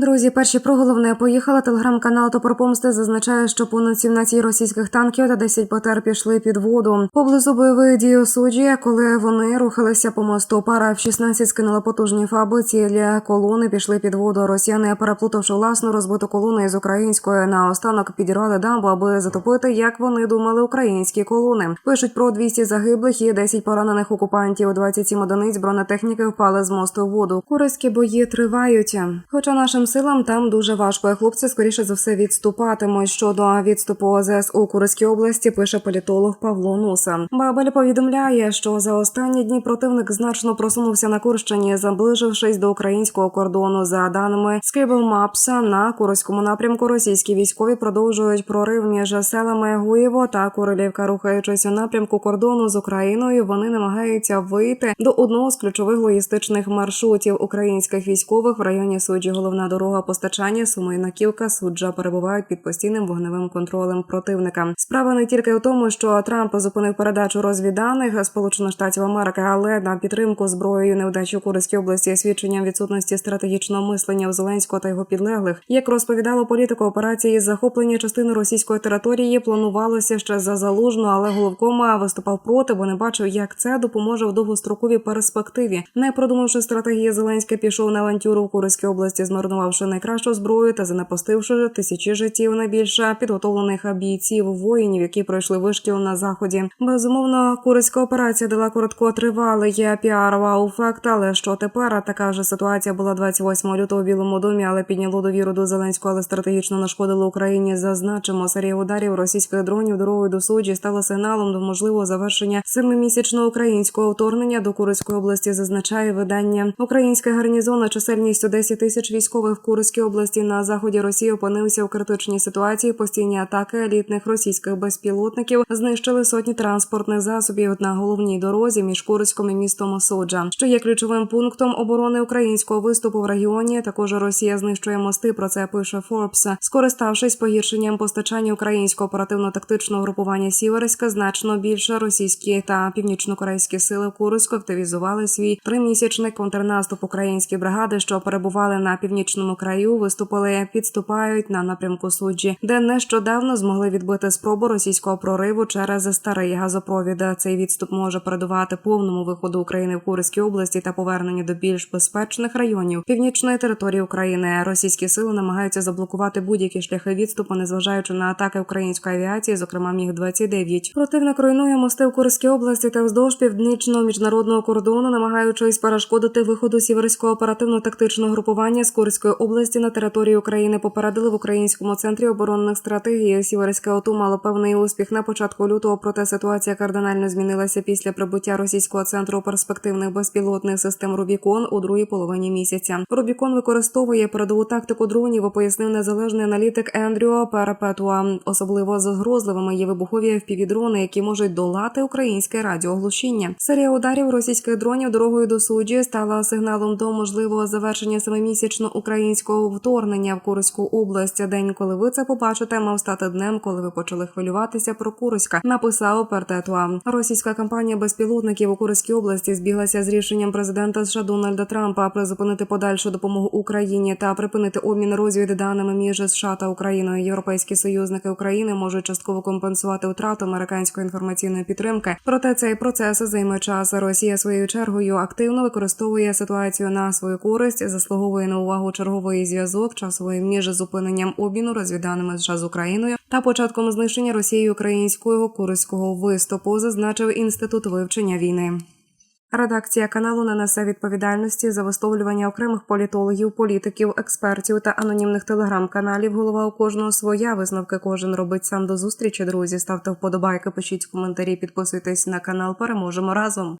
Друзі, перші про головне поїхали. Телеграм-канал Топор Помсти зазначає, що понад 17 російських танків та 10 БТР пішли під воду. Поблизу бойових дій у суджі, коли вони рухалися по мосту. Пара F-16 скинула потужні фаби. Цілі колони пішли під воду. Росіяни, переплутавши власну розбиту колону із українською, наостанок підірвали дамбу, аби затопити, як вони думали, українські колони. Пишуть про 200 загиблих і 10 поранених окупантів. 27 одиниць бронетехніки впали з мосту в воду. Курські бої тривають. Хоча нашим силам там дуже важко. Хлопці скоріше за все відступатимуть. Щодо відступу ОЗС у Курській області, пише політолог Павло Нуса. Бабель повідомляє, що за останні дні противник значно просунувся на Курщині, заближившись до українського кордону. За даними Maps, на Курському напрямку російські військові продовжують прорив між селами Гуєво та Курилівка, рухаючись у напрямку кордону з Україною. Вони намагаються вийти до одного з ключових логістичних маршрутів українських військових в районі суджі. Головна дорога постачання Сумойнаківка суджа перебувають під постійним вогневим контролем противника. Справа не тільки у тому, що Трамп зупинив передачу розвіданих Сполучених Штатів Америки, але на підтримку зброєю невдачі у Курській області свідченням відсутності стратегічного мислення у Зеленського та його підлеглих. Як розповідало політику операції захоплення частини російської території, планувалося ще за залужну, але головкома виступав проти, бо не бачив, як це допоможе в довгостроковій перспективі. Не продумавши стратегії, Зеленський пішов на авантюру в Курській області, змарнувавши найкращу зброю та занепастивши тисячі життів найбільше підготовлених бійців воїнів, які пройшли вишкіл на заході. Безумовно, курська операція дала короткотривалий піар вау-ефект, але що тепер? Така вже ситуація була 28 лютого в Білому домі, але підняло довіру до Зеленського, але стратегічно нашкодило Україні. Зазначимо, серія ударів російських дронів дорогою до суджі стала сигналом до можливого завершення семимісячного українського вторгнення до Курської області. Зазначає видання Українська гарнізона чисельністю 10 тисяч військових в Курській області на заході Росії опинився у критичній ситуації. Постійні атаки елітних російських безпілотників знищили сотні транспортних засобів на головній дорозі між Курськом і містом Суджа, що є ключовим пунктом оборони українського виступу в регіоні. Також Росія знищує мости. Про це пише Форбс. Скориставшись погіршенням постачання українського оперативно-тактичного групування Сіверська, значно більше російські та північнокорейські сили в Курську активізували свій тримісячний контрнаступ. Українські бригади, що перебували на північному краю, виступили, підступають на напрямку суджі, де нещодавно змогли відбити спробу російського прориву через старий газопровід. Цей відступ може передувати повному виходу України в Курській області та поверненню до більш безпечних районів північної території України. Російські сили намагаються заблокувати будь-які шляхи відступу, незважаючи на атаки української авіації, зокрема міг 29 Противник руйнує мости в Курській області та вздовж північного міжнародного кордону, намагаючись перешкодити виходу сіверського оперативно-тактичного групування з Курської області на територію України. Попередили в українському центрі оборонних стратегій. Сіверське ОТУ мало певний успіх на початку лютого. Проте ситуація кардинально змінилася після прибуття російського центру перспективних безпілотних систем Рубікон у другій половині місяця. Рубікон використовує передову тактику дронів. Пояснив незалежний аналітик Ендрю Перепетуа. Особливо загрозливими є вибухові впівдрони, які можуть долати українське радіоглушіння. Серія ударів російських дронів дорогою до суджі стала сигналом до можливого завершення семимісячного українського вторгнення в Курську область. День, коли ви це побачите, мав стати днем, коли ви почали хвилюватися про Курська. Написав Пертетуа. Російська кампанія безпілотників у Курській області збіглася з рішенням президента США Дональда Трампа призупинити подальшу допомогу Україні та припинити обмін розвідданими між США та Україною. Європейські союзники України можуть частково компенсувати втрату американської інформаційної підтримки. Проте цей процес займе час. Росія своєю чергою активно використовує ситуацію на свою користь, заслуговує на увагу черговий зв'язок часовий між зупиненням обміну розвідданими США з Україною та початком знищення Росією українського курського виступу, зазначив інститут вивчення війни. Редакція каналу не несе відповідальності за висловлювання окремих політологів, політиків, експертів та анонімних телеграм-каналів. Голова у кожного своя висновки кожен робить сам до зустрічі. Друзі, ставте вподобайки, пишіть коментарі, підписуйтесь на канал. Переможемо разом.